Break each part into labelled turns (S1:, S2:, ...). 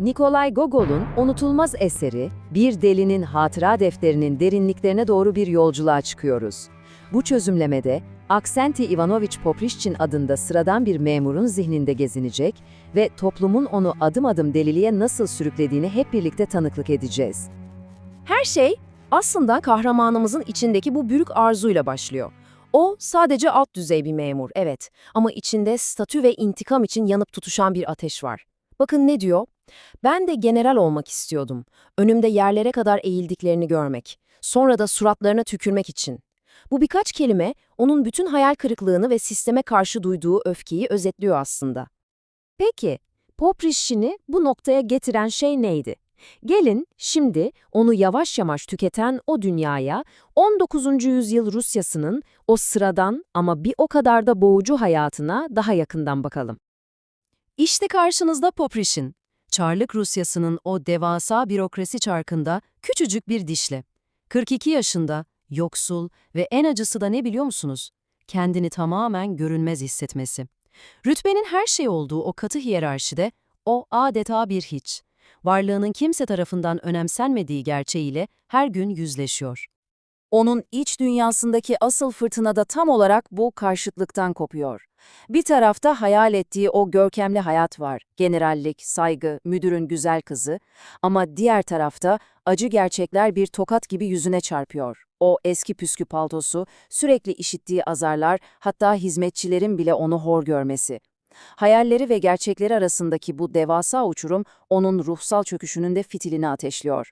S1: Nikolay Gogol'un unutulmaz eseri, bir delinin hatıra defterinin derinliklerine doğru bir yolculuğa çıkıyoruz. Bu çözümlemede, Aksenti Ivanovich Poprishchin adında sıradan bir memurun zihninde gezinecek ve toplumun onu adım adım deliliğe nasıl sürüklediğini hep birlikte tanıklık edeceğiz.
S2: Her şey aslında kahramanımızın içindeki bu büyük arzuyla başlıyor. O sadece alt düzey bir memur, evet. Ama içinde statü ve intikam için yanıp tutuşan bir ateş var. Bakın ne diyor? Ben de general olmak istiyordum. Önümde yerlere kadar eğildiklerini görmek. Sonra da suratlarına tükürmek için. Bu birkaç kelime onun bütün hayal kırıklığını ve sisteme karşı duyduğu öfkeyi özetliyor aslında. Peki, Poprishchin'i bu noktaya getiren şey neydi? Gelin şimdi onu yavaş yavaş tüketen o dünyaya 19. yüzyıl Rusyasının o sıradan ama bir o kadar da boğucu hayatına daha yakından bakalım. İşte karşınızda Poprishin. Çarlık Rusyası'nın o devasa bürokrasi çarkında küçücük bir dişle. 42 yaşında, yoksul ve en acısı da ne biliyor musunuz? Kendini tamamen görünmez hissetmesi. Rütbenin her şey olduğu o katı hiyerarşide o adeta bir hiç varlığının kimse tarafından önemsenmediği gerçeğiyle her gün yüzleşiyor. Onun iç dünyasındaki asıl fırtına da tam olarak bu karşıtlıktan kopuyor. Bir tarafta hayal ettiği o görkemli hayat var, generallik, saygı, müdürün güzel kızı. Ama diğer tarafta acı gerçekler bir tokat gibi yüzüne çarpıyor. O eski püskü paltosu, sürekli işittiği azarlar, hatta hizmetçilerin bile onu hor görmesi. Hayalleri ve gerçekleri arasındaki bu devasa uçurum onun ruhsal çöküşünün de fitilini ateşliyor.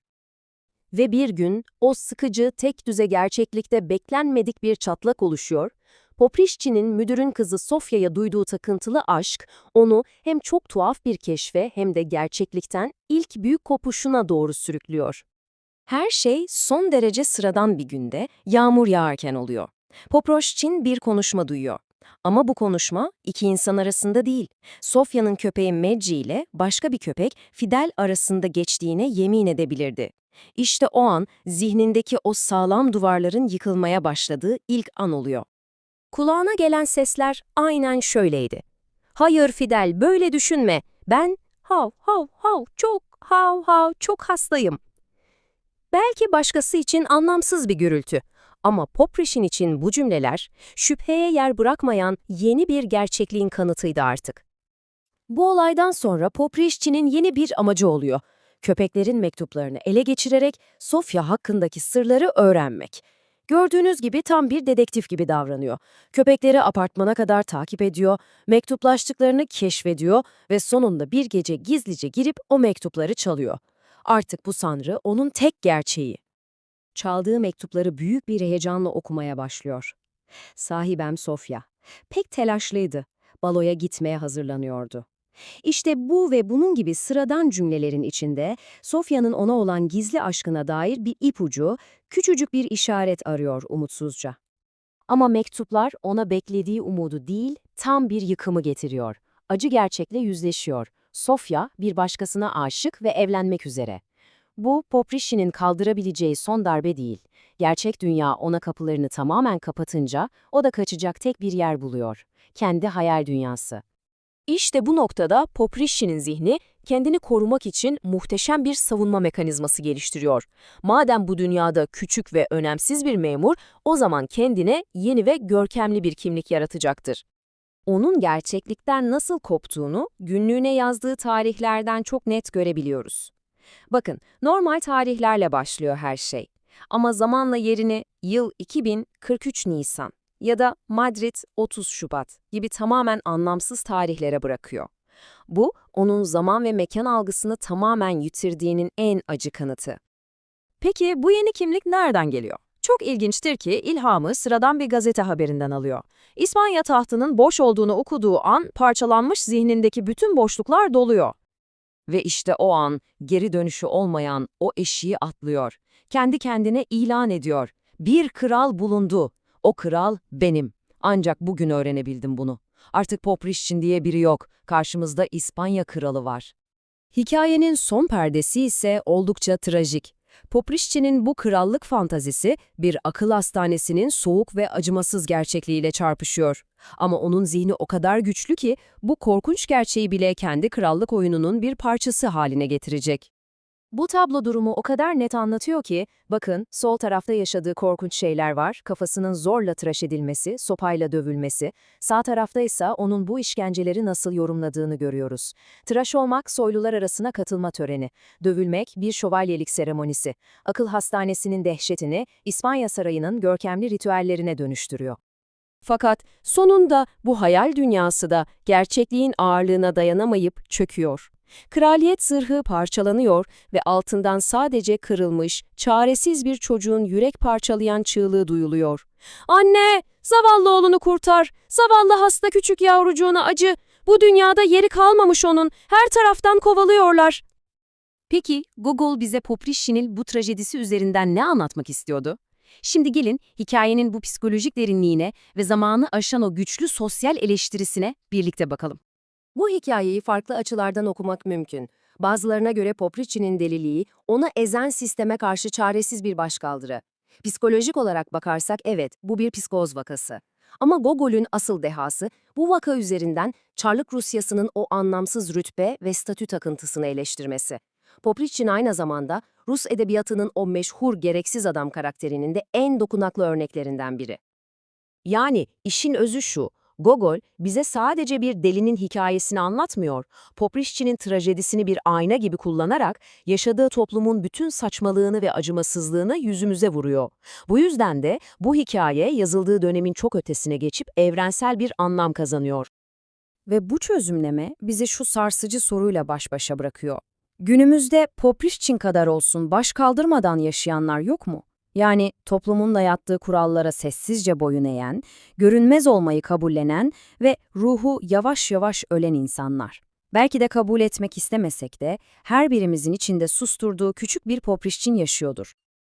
S2: Ve bir gün o sıkıcı, tek düze gerçeklikte beklenmedik bir çatlak oluşuyor. Poprishchin'in müdürün kızı Sofya'ya duyduğu takıntılı aşk, onu hem çok tuhaf bir keşfe hem de gerçeklikten ilk büyük kopuşuna doğru sürüklüyor. Her şey son derece sıradan bir günde, yağmur yağarken oluyor. Poprishchin bir konuşma duyuyor. Ama bu konuşma iki insan arasında değil. Sofya'nın köpeği Medji ile başka bir köpek Fidel arasında geçtiğine yemin edebilirdi. İşte o an zihnindeki o sağlam duvarların yıkılmaya başladığı ilk an oluyor. Kulağına gelen sesler aynen şöyleydi. Hayır Fidel böyle düşünme. Ben hav hav hav çok hav hav çok hastayım. Belki başkası için anlamsız bir gürültü. Ama Poprishchin için bu cümleler, şüpheye yer bırakmayan yeni bir gerçekliğin kanıtıydı artık. Bu olaydan sonra Poprishchin'in yeni bir amacı oluyor. Köpeklerin mektuplarını ele geçirerek Sofya hakkındaki sırları öğrenmek. Gördüğünüz gibi tam bir dedektif gibi davranıyor. Köpekleri apartmana kadar takip ediyor, mektuplaştıklarını keşfediyor ve sonunda bir gece gizlice girip o mektupları çalıyor. Artık bu sanrı onun tek gerçeği çaldığı mektupları büyük bir heyecanla okumaya başlıyor. Sahibem Sofya. Pek telaşlıydı. Baloya gitmeye hazırlanıyordu. İşte bu ve bunun gibi sıradan cümlelerin içinde Sofya'nın ona olan gizli aşkına dair bir ipucu, küçücük bir işaret arıyor umutsuzca. Ama mektuplar ona beklediği umudu değil, tam bir yıkımı getiriyor. Acı gerçekle yüzleşiyor. Sofya bir başkasına aşık ve evlenmek üzere. Bu, Poprishchin'in kaldırabileceği son darbe değil. Gerçek dünya ona kapılarını tamamen kapatınca o da kaçacak tek bir yer buluyor. Kendi hayal dünyası. İşte bu noktada Poprishchin'in zihni kendini korumak için muhteşem bir savunma mekanizması geliştiriyor. Madem bu dünyada küçük ve önemsiz bir memur, o zaman kendine yeni ve görkemli bir kimlik yaratacaktır. Onun gerçeklikten nasıl koptuğunu günlüğüne yazdığı tarihlerden çok net görebiliyoruz. Bakın, normal tarihlerle başlıyor her şey. Ama zamanla yerini yıl 2043 Nisan ya da Madrid 30 Şubat gibi tamamen anlamsız tarihlere bırakıyor. Bu, onun zaman ve mekan algısını tamamen yitirdiğinin en acı kanıtı. Peki bu yeni kimlik nereden geliyor? Çok ilginçtir ki ilhamı sıradan bir gazete haberinden alıyor. İspanya tahtının boş olduğunu okuduğu an parçalanmış zihnindeki bütün boşluklar doluyor. Ve işte o an geri dönüşü olmayan o eşiği atlıyor. Kendi kendine ilan ediyor. Bir kral bulundu. O kral benim. Ancak bugün öğrenebildim bunu. Artık Poprishchin diye biri yok. Karşımızda İspanya kralı var. Hikayenin son perdesi ise oldukça trajik. Poprişçinin bu krallık fantazisi bir akıl hastanesinin soğuk ve acımasız gerçekliğiyle çarpışıyor. Ama onun zihni o kadar güçlü ki bu korkunç gerçeği bile kendi krallık oyununun bir parçası haline getirecek.
S1: Bu tablo durumu o kadar net anlatıyor ki, bakın sol tarafta yaşadığı korkunç şeyler var, kafasının zorla tıraş edilmesi, sopayla dövülmesi, sağ tarafta ise onun bu işkenceleri nasıl yorumladığını görüyoruz. Tıraş olmak soylular arasına katılma töreni, dövülmek bir şövalyelik seremonisi, akıl hastanesinin dehşetini İspanya sarayının görkemli ritüellerine dönüştürüyor.
S2: Fakat sonunda bu hayal dünyası da gerçekliğin ağırlığına dayanamayıp çöküyor. Kraliyet zırhı parçalanıyor ve altından sadece kırılmış, çaresiz bir çocuğun yürek parçalayan çığlığı duyuluyor. Anne, zavallı oğlunu kurtar, zavallı hasta küçük yavrucuğuna acı, bu dünyada yeri kalmamış onun, her taraftan kovalıyorlar. Peki Gogol bize Poprişçin'in bu trajedisi üzerinden ne anlatmak istiyordu? Şimdi gelin hikayenin bu psikolojik derinliğine ve zamanı aşan o güçlü sosyal eleştirisine birlikte bakalım. Bu hikayeyi farklı açılardan okumak mümkün. Bazılarına göre Popricci'nin deliliği, onu ezen sisteme karşı çaresiz bir başkaldırı. Psikolojik olarak bakarsak evet, bu bir psikoz vakası. Ama Gogol'ün asıl dehası, bu vaka üzerinden Çarlık Rusyası'nın o anlamsız rütbe ve statü takıntısını eleştirmesi. Popricin aynı zamanda Rus edebiyatının o meşhur gereksiz adam karakterinin de en dokunaklı örneklerinden biri. Yani işin özü şu, Gogol bize sadece bir delinin hikayesini anlatmıyor, Poprişçi'nin trajedisini bir ayna gibi kullanarak yaşadığı toplumun bütün saçmalığını ve acımasızlığını yüzümüze vuruyor. Bu yüzden de bu hikaye yazıldığı dönemin çok ötesine geçip evrensel bir anlam kazanıyor. Ve bu çözümleme bizi şu sarsıcı soruyla baş başa bırakıyor. Günümüzde Poprişçin kadar olsun baş kaldırmadan yaşayanlar yok mu? Yani toplumun dayattığı kurallara sessizce boyun eğen, görünmez olmayı kabullenen ve ruhu yavaş yavaş ölen insanlar. Belki de kabul etmek istemesek de her birimizin içinde susturduğu küçük bir poprişçin yaşıyordur.